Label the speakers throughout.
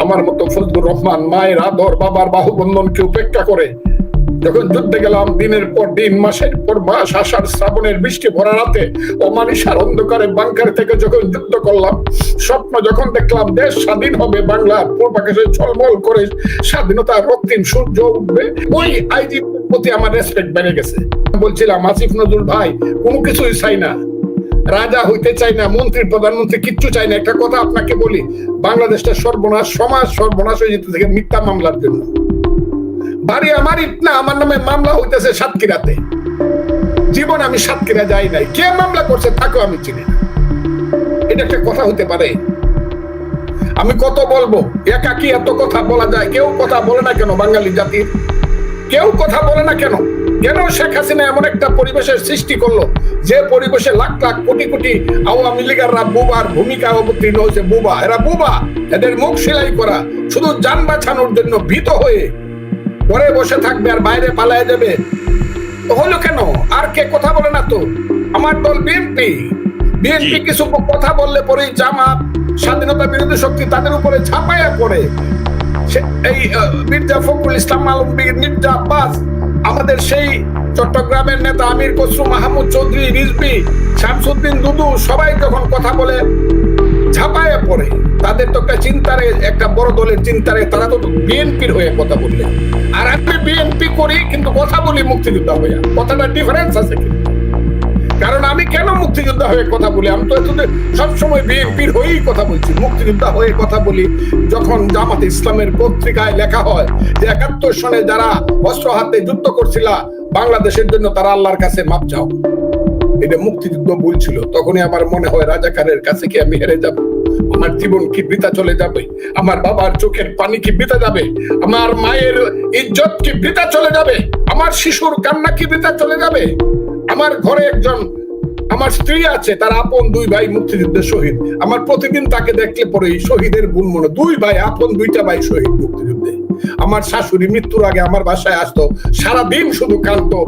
Speaker 1: আমার মতো ফজলুর রহমান মায়ের আদর, বাবার বাহুবন্ধনকে উপেক্ষা করে যখন যুদ্ধে গেলাম, দিনের পর দিন, মাসের পর মাস, আষাঢ় শ্রাবণের বৃষ্টি ভরা রাতে অমানিসার অন্ধকারে বাংকার থেকে যখন যুদ্ধ করলাম, স্বপ্ন যখন দেখলাম, দেশ স্বাধীন হবে, বাংলার পূর্বাকাশে ছলমল করে স্বাধীনতার রক্তিম সূর্য উঠবে, ওই আইজি প্রতি আমার রেসপেক্ট বেড়ে গেছে। বলছিলাম, আসিফ নজরুল ভাই, কোনো কিছুই চাই না। রাজা হইতে চাই না, মন্ত্রী, প্রধানমন্ত্রী, কিচ্ছু চাই না। একটা কথা আপনাকে বলি, বাংলাদেশটা সর্বনাশ, সমাজ সর্বনাশ হয়ে যেতে থেকে মিথ্যা মামলার জন্য। বাড়ি আমার ইটনা আমার নামে মামলা হইতেছে সাতক্ষীরাতে। জীবন আমি সাতক্ষীরা যাই নাই। কে মামলা করছে তাকেও আমি চিনি না। এটা একটা কথা হতে পারে। আমি কত বলব? একা কি এত কথা বলা যায়। কেউ কথা বলে না কেন বাঙালি জাতির? কেউ কথা বলে না কেন? কেন শেখ হাসিনা এমন একটা পরিবেশের সৃষ্টি করল? যে পরিবেশে লাখ লাখ কোটি কোটি আওয়ামী লীগাররা বুবার ভূমিকা অবতীর্ণ হয়েছে বুবা। এরা বুবা। এদের মুখ সেলাই করা শুধু যান বাঁচানোর জন্য ভীত হয়ে ঘরে বসে থাকবে আর বাইরে পালায় যাবে। হলো কেন? আর কে কথা বলে না তো? আমার দল বিএনপি। বিএনপি কিছু কথা বললে পরে জামাত স্বাধীনতা বিরোধী শক্তি তাদের উপরে ঝাঁপাইয়া পড়ে। এই মির্জা ফখরুল ইসলাম আলমগীর মির্জা আব্বাস আমাদের সেই চট্টগ্রামের নেতা আমির কসরু মাহমুদ চৌধুরী রিজবি শামসুদ্দিন দুদু সবাই যখন কথা বলে, ঝাঁপায়ে পড়ে। তাদের তো একটা চিন্তারে, একটা বড় দলের চিন্তারে তারা তো বিএনপির হয়ে কথা বললে। আর আমি বিএনপি করি, কিন্তু কথা বলি মুক্তিযোদ্ধা হয়ে। কথাটা ডিফারেন্স আছে কিন্তু। কারণ আমি কেন মুক্তিযোদ্ধা হয়ে কথা বলি? আমি তো সবসময় বিএনপির হয়েই কথা বলছি। মুক্তিযোদ্ধা হয়ে কথা বলি যখন জামাত ইসলামের পত্রিকায় লেখা হয় যে একাত্তর সনে যারা অস্ত্র হাতে যুদ্ধ করছিল, বাংলাদেশের জন্য তারা আল্লাহর কাছে মাপ চাও। এটা মুক্তিযুদ্ধ বলছিল তখনই আমার মনে হয় রাজাকারের কাছে কি আমি হেরে যাব? আমার জীবন কি বৃথা চলে যাবে? আমার বাবার চোখের পানি কি বৃথা যাবে? আমার মায়ের ইজ্জত কি বৃথা চলে যাবে? আমার শিশুর কান্না কি বৃথা চলে যাবে? আমার ঘরে একজন, আমার স্ত্রী আছে, তার আপন দুই ভাই মুক্তিযুদ্ধের শহীদ। আমার প্রতিদিন তাকে দেখলে পরে শহীদের গুণ মনে, দুই ভাই, আপন দুইটা ভাই শহীদ মুক্তিযুদ্ধে। আমার শাশুড়ি মৃত্যুর আগে আমার বাসায় আসতো সারা দিন শুধু কাঁদতো,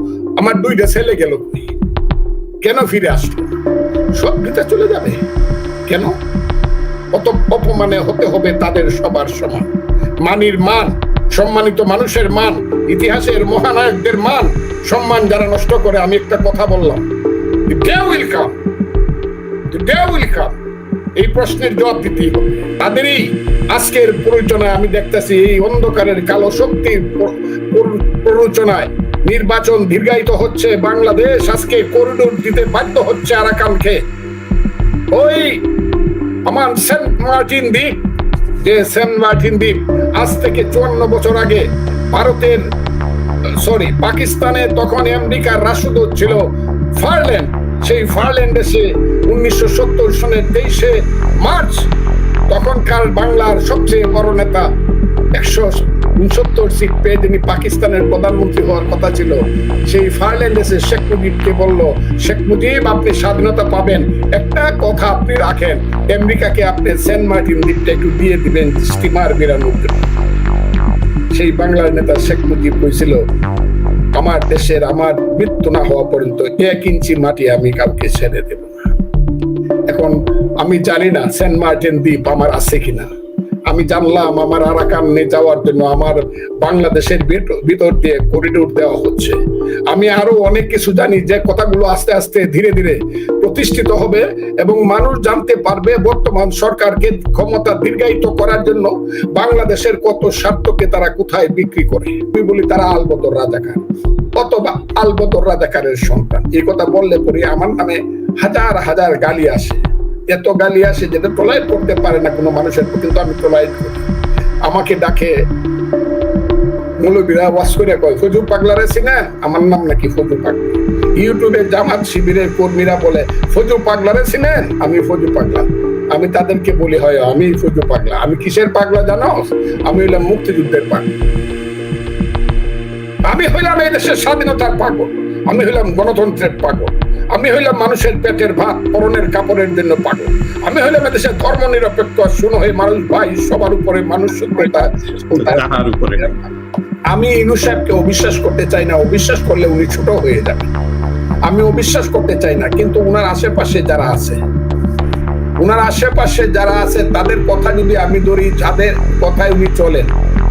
Speaker 1: আমার দুইটা ছেলে গেল। কেন ফিরে আসলো? সব বৃথা চলে যাবে। কেন? অত অপমানে হতে হবে তাদের সবার সমান। মানির মান সম্মানিত মানুষের মান, ইতিহাসের মহানায়কদের মান, সম্মান যারা নষ্ট করে, আমি একটা কথা বললাম. এই প্রশ্নের জবাব দিতেই হবে। তাদেরই আজকের প্ররোচনায় আমি দেখতেছি, এই অন্ধকারের কালো শক্তির প্র- প্র- প্ররোচনায় নির্বাচন দীর্ঘায়িত হচ্ছে। বাংলাদেশ আজকে করিডোর দিতে বাধ্য হচ্ছে আরাকানকে। ওই আমার সেন্ট মার্টিন দ্বীপ যে সেন্ট মার্টিন দ্বীপ আজ থেকে চুয়ান্ন বছর আগে ভারতের, সরি, পাকিস্তানে তখন আমেরিকার রাষ্ট্রদূত ছিল ফারল্যান্ড সেই ফারল্যান্ড এসে উনিশশো সত্তর সনের তেইশে মার্চ তখনকার বাংলার সবচেয়ে বড় নেতা, একশো উনসত্তর সিট পেয়ে যিনি পাকিস্তানের প্রধানমন্ত্রী হওয়ার কথা ছিল। সেই ফারল্যান্ড এসে শেখ মুজিবকে বলল, শেখ মুজিব, আপনি স্বাধীনতা পাবেন। একটা কথা আপনি রাখেন, আমেরিকাকে আপনি সেন্ট মার্টিন দ্বীপটা একটু দিয়ে দিবেন স্টিমার বেরানোর। সেই বাংলার নেতা শেখ মুজিব কইছিল আমার দেশের আমার মৃত্যু না হওয়া পর্যন্ত এক ইঞ্চি মাটি আমি কাউকে ছেড়ে দেব এখন আমি জানি না সেন্ট মার্টিন দ্বীপ আমার আছে কিনা। আমি জানলাম আমার আরাকানে যাওয়ার জন্য আমার বাংলাদেশের ভিতর দিয়ে করিডোর দেওয়া হচ্ছে। আমি আরও অনেক কিছু জানি যে কথাগুলো আস্তে আস্তে ধীরে ধীরে প্রতিষ্ঠিত হবে এবং মানুষ জানতে পারবে বর্তমান সরকারকে ক্ষমতা দীর্ঘায়িত করার জন্য বাংলাদেশের কত স্বার্থকে তারা কোথায় বিক্রি করে। আমি বলি তারা আলবদর রাজাকার অথবা আলবদর রাজাকারের সন্তান। এই কথা বললে পরে আমার নামে হাজার হাজার গালি আসে। এত গালি আসে যেটা প্রলাইট করতে পারে না কোনো মানুষের কিন্তু আমি করি। আমাকে ডাকে মৌলবীরা ওয়াশ করে কয় ফজু পাগলারে চিনেন আমার নাম নাকি ফজু পাগলা? ইউটিউবে জামাত শিবিরের কর্মীরা বলে আমি পাগলা। আমি তাদেরকে বলি, হয়, আমি ফজু পাগলা। আমি কিসের পাগলা জানো? আমি হইলাম মুক্তিযুদ্ধের পাগলা। আমি হইলাম এই দেশের স্বাধীনতার পাগল। আমি হইলাম গণতন্ত্রের পাগল। আমি হইলাম মানুষের পেটের ভাত পরনের কাপড়ের জন্য পাগল। আমি হইলাম এদেশের ধর্ম নিরপেক্ষ শুনো হয়ে মানুষ ভাই সবার উপরে মানুষ সভ্যতা আমি ইনু সাহেবকে অবিশ্বাস করতে চাই না অবিশ্বাস করলে উনি ছোট হয়ে যাবে। আমি অবিশ্বাস করতে চাই না কিন্তু উনার আশেপাশে যারা আছে ওনার আশেপাশে যারা আছে তাদের কথা যদি আমি ধরি যাদের কথায় উনি চলেন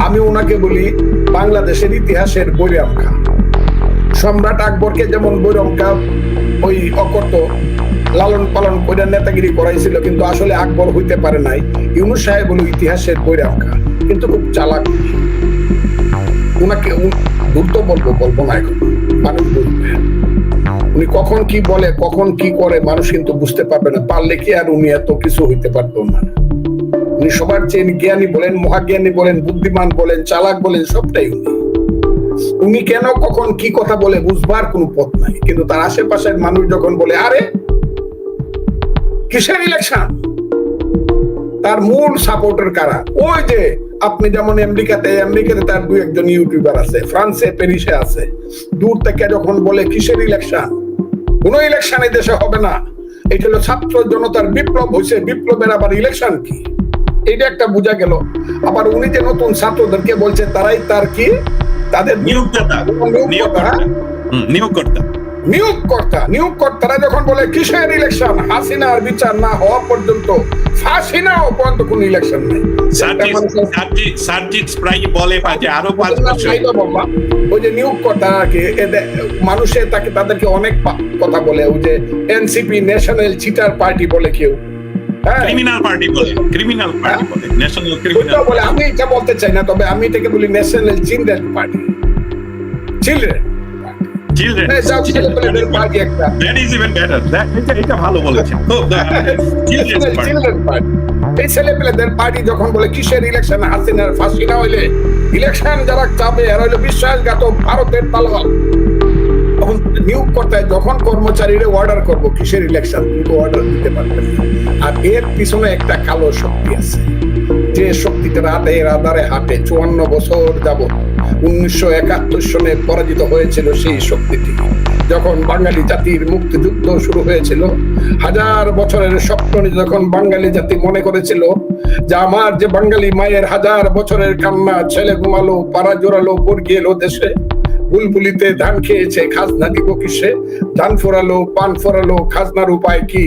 Speaker 1: আমি ওনাকে বলি বাংলাদেশের ইতিহাসের বৈরাম খা সম্রাট আকবরকে যেমন বৈরম খা ওই অকর্ত লালন পালন করে নেতাগিরি করাইছিল, কিন্তু আসলে আকবর হইতে পারে নাই। ইউনুস সাহেব হলো ইতিহাসের বৈরাম খা কিন্তু খুব চালাক। ওনাকে দ্রুত বলব বলব না এখন। মানুষ বুঝবে। উনি কখন কি বলে, কখন কি করে, মানুষ কিন্তু বুঝতে পারবে না। পারলে কি আর উনি এত কিছু হইতে পারতো না? উনি সবার চেয়ে জ্ঞানী বলেন, মহাজ্ঞানী বলেন, বুদ্ধিমান বলেন, চালাক বলেন, সবটাই উনি। উনি কেন কখন কি কথা বলে বুঝবার কোনো পথ নাই। কিন্তু তার আশেপাশের মানুষ যখন বলে, আরে, কিসের ইলেকশন তার মূল সাপোর্টার কারা? ওই যে আপনি যেমন আমেরিকাতে আমেরিকাতে তার দু একজন ইউটিউবার আছে, ফ্রান্সে, প্যারিসে আছে। দূর থেকে যখন বলে, কিসের ইলেকশন কোন ইলেকশন এই দেশে হবে না। এটা হলো ছাত্র জনতার বিপ্লব হয়েছে বিপ্লবের আবার ইলেকশন কি? এটা একটা বোঝা গেল। আবার উনি যে নতুন ছাত্রদেরকে বলছে, তারাই তার কি? তাদের
Speaker 2: নিয়োগদাতা
Speaker 1: নিয়োগকর্তা।
Speaker 2: নিয়োগকর্তা নিয়োগকর্তা।
Speaker 1: নিয়োগকর্তা। নিয়োগকর্তারা যখন বলে কিসের ইলেকশন হাসিনার বিচার না হওয়া পর্যন্ত ফাঁসি না হওয়া পর্যন্ত কোন ইলেকশন নেই।
Speaker 2: সার্জিস সার্জিস প্রায় বলে যে আরও পাঁচ বছর।
Speaker 1: ওই যে নিয়োগকর্তা আর কি মানুষে তাকে তাদেরকে অনেক কথা বলে। ওই যে এনসিপি ন্যাশনাল চিটার পার্টি বলে কেউ।
Speaker 2: ক্রিমিনাল পার্টি বলে ক্রিমিনাল পার্টি বলে ন্যাশনাল ক্রিমিনাল
Speaker 1: বলে আমি এটা বলতে চাই না তবে আমি এটাকে বলি national children party children
Speaker 2: children
Speaker 1: ছেলেপেলেদের party একটা।
Speaker 2: দ্যাট ইজ ইভেন বেটার এটা এটা ভালো বলেছেন। চিলড্রেন পার্টি
Speaker 1: এই ছেলেপেলেদের পার্টি যখন বলে কিসের ইলেকশন হাসিনার ফাঁসি না হইলে ইলেকশন যারা চাবে এরা হইল বিশ্বাসঘাতক ভারতের তালওয়াল তখন নিয়োগ করতে যখন কর্মচারীরা অর্ডার করব কিসের ইলেকশন কিন্তু অর্ডার দিতে পারবেন? না আর এর পিছনে একটা কালো শক্তি আছে। যে শক্তিটা রাতে রাদারে হাটে, চুয়ান্ন বছর যাব উনিশশো একাত্তর সনে পরাজিত হয়েছিল সেই শক্তিটি। যখন বাঙালি জাতির মুক্তিযুদ্ধ শুরু হয়েছিল, হাজার বছরের স্বপ্ন যখন বাঙালি জাতি মনে করেছিল যে আমার যে বাঙালি মায়ের হাজার বছরের কান্না, ছেলে ঘুমালো, পাড়া জোরালো পড় এলো দেশে, বুলবুলিতে ধান খেয়েছে, খাজনা দিব কিসে, ধান ফোরালো, পান ফোরালো, খাজনার উপায় কি?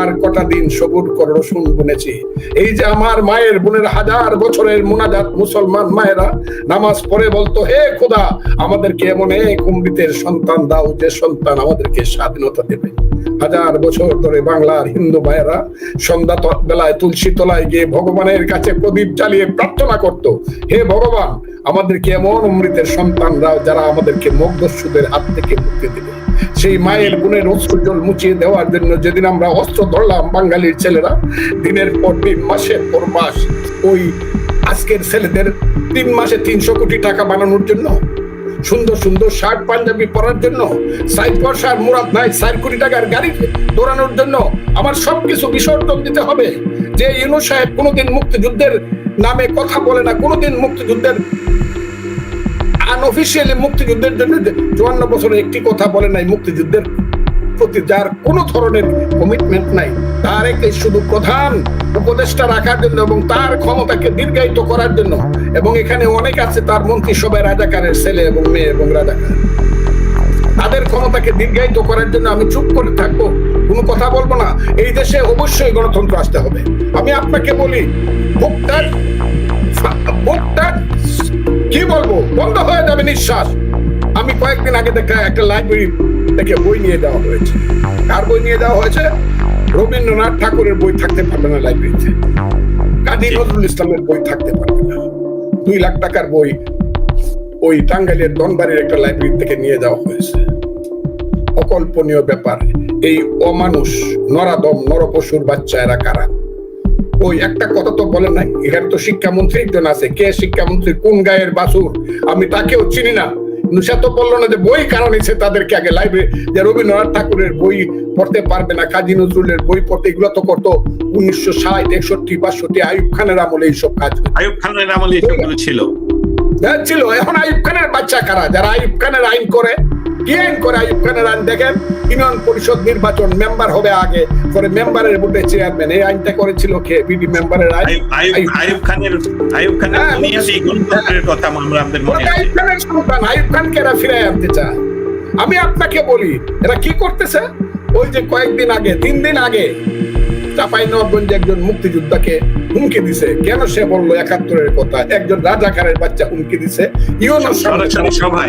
Speaker 1: আর কটা দিন সবুর কর রসুন বুনেছি। এই যে আমার মায়ের বোনের হাজার বছরের মোনাজাত মুসলমান মায়েরা, নামাজ পড়ে বলতো, হে খোদা, আমাদেরকে এমন এক অমৃতের সন্তান দাও যে সন্তান আমাদেরকে স্বাধীনতা দেবে। হাজার বছর ধরে বাংলার হিন্দু মায়েরা সন্ধ্যা বেলায় তুলসী তলায় গিয়ে ভগবানের কাছে প্রদীপ জ্বালিয়ে প্রার্থনা করত, হে ভগবান আমাদেরকে এমন অমৃতের সন্তান দাও যারা আমাদেরকে মুগ্ধস্যুদের হাত থেকে মুক্তি দেবে। সেই মায়ের গুণের অস্ত্রজল মুছিয়ে দেওয়ার জন্য যেদিন আমরা অস্ত্র ধরলাম বাঙালির ছেলেরা, দিনের পর দিন, মাসের পর মাস, ওই আজকের ছেলেদের তিন মাসে তিনশো কোটি টাকা বানানোর জন্য, সুন্দর সুন্দর শার্ট, পাঞ্জাবি পরার জন্য, সাইড আর মুরাদ নাই ষাট কোটি টাকার গাড়ি দৌড়ানোর জন্য আমার সবকিছু বিসর্জন দিতে হবে। যে ইউনু সাহেব কোনোদিন মুক্তিযুদ্ধের নামে কথা বলে না, কোনোদিন মুক্তিযুদ্ধের আনঅফিসিয়ালি মুক্তিযুদ্ধের জন্য চুয়ান্ন বছরে একটি কথা বলে নাই, মুক্তিযুদ্ধের প্রতি যার কোনো ধরনের কমিটমেন্ট নাই। তার একে শুধু প্রধান উপদেষ্টা রাখার জন্য এবং তার ক্ষমতাকে দীর্ঘায়িত করার জন্য এবং এখানে অনেক আছে তার মন্ত্রিসভায় রাজাকারের ছেলে এবং মেয়ে এবং রাজাকার। তাদের ক্ষমতাকে দীর্ঘায়িত করার জন্য আমি চুপ করে থাকব। কোনো কথা বলব না। এই দেশে অবশ্যই গণতন্ত্র আসতে হবে। আমি আপনাকে বলি ভোক্তার ভোক্তার কি বলব? বন্ধ হয়ে যাবে নিঃশ্বাস। আমি কয়েকদিন আগে দেখা একটা লাইব্রেরি থেকে বই নিয়ে যাওয়া হয়েছে। কার বই নিয়ে যাওয়া হয়েছে? রবীন্দ্রনাথ ঠাকুরের বই থাকতে পারবে না লাইব্রেরিতে কাজী নজরুল ইসলামের বই থাকতে পারবে না। দুই লাখ টাকার বই ওই টাঙ্গাইলের দনবাড়ির একটা লাইব্রেরি থেকে নিয়ে যাওয়া হয়েছে। অকল্পনীয় ব্যাপার। এই অমানুষ নরাদম নরপশুর বাচ্চা এরা কারা? ওই একটা কথা তো বলে নাই এখানে তো শিক্ষামন্ত্রী একজন আছে। কে শিক্ষামন্ত্রী? কোন গায়ের বাসুর আমি তাকেও চিনি না। সে তো বলল না যে বই কারণ এসে তাদেরকে আগে লাইব্রেরি যে রবীন্দ্রনাথ ঠাকুরের বই পড়তে পারবে না কাজী নজরুলের বই পড়তে এগুলো তো করতো উনিশশো ষাট একষট্টি বাষট্টি আয়ুব খানের আমলে এইসব কাজ
Speaker 2: আয়ুব খানের আমলে এসবগুলো ছিল?
Speaker 1: হ্যাঁ, ছিল। এখন আইব খানের বাচ্চা কারা? যারা আইব খানের আইন করে করে আইব আইন দেখেন। ইউনিয়ন পরিষদ নির্বাচন মেম্বার হবে আগে। পরে মেম্বারের ভোটে চেয়ারম্যান এই আইনটা করেছিল কে? বিডি মেম্বারের আইন।
Speaker 2: আয়ুব খানের আয়ুব খানের
Speaker 1: হ্যাঁ,
Speaker 2: গণতন্ত্রের কথা আমরা আমাদের মনে আছে।
Speaker 1: আইব খানের সন্তান। আইব খানকে এরা ফিরে আনতে চায়? আমি আপনাকে বলি এরা কি করতেছে? ওই যে কয়েকদিন আগে তিন দিন আগে চাপাই নবাবগঞ্জে একজন মুক্তিযোদ্ধাকে হুমকি দিছে। কেন সে বলল একাত্তরের কথা? একজন রাজাকারের বাচ্চা হুমকি দিছে।
Speaker 2: সরাসরি সভায়।